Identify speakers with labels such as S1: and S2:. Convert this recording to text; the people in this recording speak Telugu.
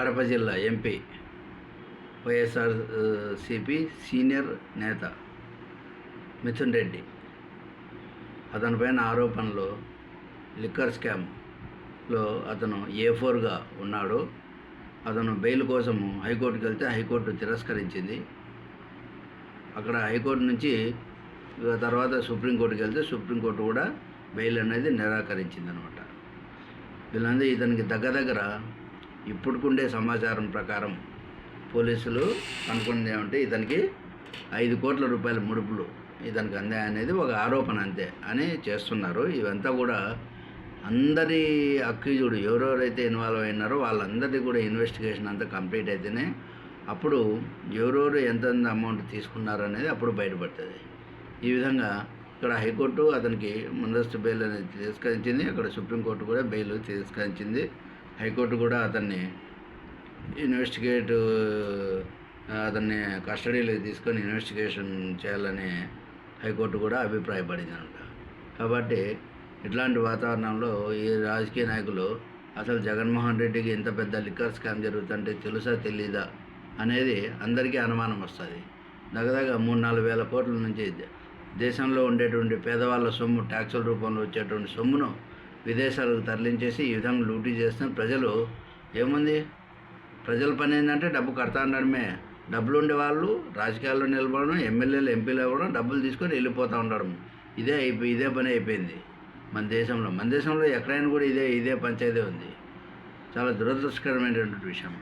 S1: కడప జిల్లా ఎంపీ వైఎస్ఆర్ సిపి సీనియర్ నేత మిథున్ రెడ్డి. అతనిపైన ఆరోపణలు లిక్కర్ స్కామ్లో అతను ఏ ఫోర్గా ఉన్నాడు. అతను బెయిల్ కోసము హైకోర్టుకి వెళ్తే హైకోర్టు తిరస్కరించింది. అక్కడ హైకోర్టు నుంచి తర్వాత సుప్రీంకోర్టుకి వెళ్తే సుప్రీంకోర్టు కూడా బెయిల్ అనేది నిరాకరించింది అనమాట వీళ్ళందరూ ఇతనికి దగ్గర దగ్గర ఇప్పుడుకుండే సమాచారం ప్రకారం పోలీసులు అనుకున్నది ఏమంటే ఇతనికి ఐదు కోట్ల రూపాయల ముడుపులు ఇతనికి అందాయి అనేది ఒక ఆరోపణ అంతే అని చేస్తున్నారు. ఇవంతా కూడా అందరి అక్యూజుడు ఎవరెవరైతే ఇన్వాల్వ్ అయినారో వాళ్ళందరిది కూడా ఇన్వెస్టిగేషన్ అంతా కంప్లీట్ అయితేనే అప్పుడు ఎవరెవరు ఎంతెంత అమౌంట్ తీసుకున్నారు అనేది అప్పుడు బయటపడుతుంది. ఈ విధంగా ఇక్కడ హైకోర్టు అతనికి ముందస్తు బెయిల్ అనేది తిరస్కరించింది. అక్కడ సుప్రీంకోర్టు కూడా బెయిల్ తిరస్కరించింది. హైకోర్టు కూడా అతన్ని ఇన్వెస్టిగేట్ అతన్ని కస్టడీలోకి తీసుకొని ఇన్వెస్టిగేషన్ చేయాలని హైకోర్టు కూడా అభిప్రాయపడింది అనమాట కాబట్టి ఇట్లాంటి వాతావరణంలో ఈ రాజకీయ నాయకులు అసలు జగన్మోహన్ రెడ్డికి ఇంత పెద్ద లిక్కర్ స్కామ్ జరుగుతుంటే తెలుసా తెలీదా అనేది అందరికీ అనుమానం వస్తుంది. దగ్గరగా మూడు నాలుగు వేల కోట్ల నుంచి దేశంలో ఉండేటువంటి పేదవాళ్ళ సొమ్ము ట్యాక్సుల రూపంలో వచ్చేటువంటి సొమ్మును విదేశాలకు తరలించేసి ఈ విధంగా లూటీ చేస్తున్న ప్రజలు ఏముంది? ప్రజల పని ఏంటంటే డబ్బు కడతా ఉండడమే డబ్బులు ఉండేవాళ్ళు రాజకీయాల్లో నిలబడడం ఎమ్మెల్యేలు ఎంపీలు అవ్వడం డబ్బులు తీసుకొని వెళ్ళిపోతూ ఉండడం ఇదే అయిపోయి ఇదే పని అయిపోయింది మన దేశంలో. మన దేశంలో ఎక్కడైనా కూడా ఇదే ఇదే పంచాయతీ ఉంది. చాలా దురదృష్టకరమైనటువంటి విషయం.